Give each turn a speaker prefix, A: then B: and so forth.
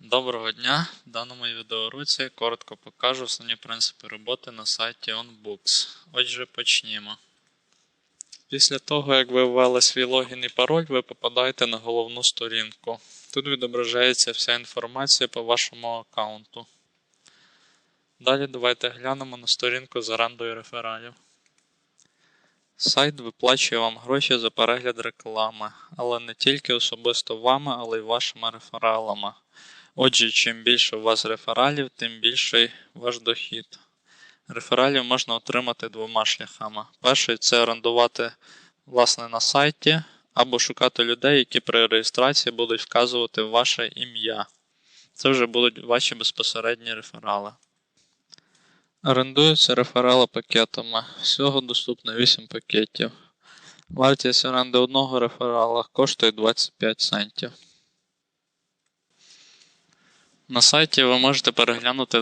A: Доброго дня! В даному відеоуроці коротко покажу основні принципи роботи на сайті OnBooks. Отже, почнімо. Після того, як ви ввели свій логін і пароль, ви попадаєте на головну сторінку. Тут відображається вся інформація по вашому аккаунту. Далі давайте глянемо на сторінку з орендою рефералів. Сайт виплачує вам гроші за перегляд реклами, але не тільки особисто вами, але й вашими рефералами. Отже, чим більше у вас рефералів, тим більший ваш дохід. Рефералів можна отримати двома шляхами. Перший це орендувати власне на сайті, або шукати людей, які при реєстрації будуть вказувати ваше ім'я. Це вже будуть ваші безпосередні реферали. Орендуються реферали пакетами. Всього доступно 8 пакетів. Вартість оренди одного реферала коштує 25 центів. На сайті ви можете переглянути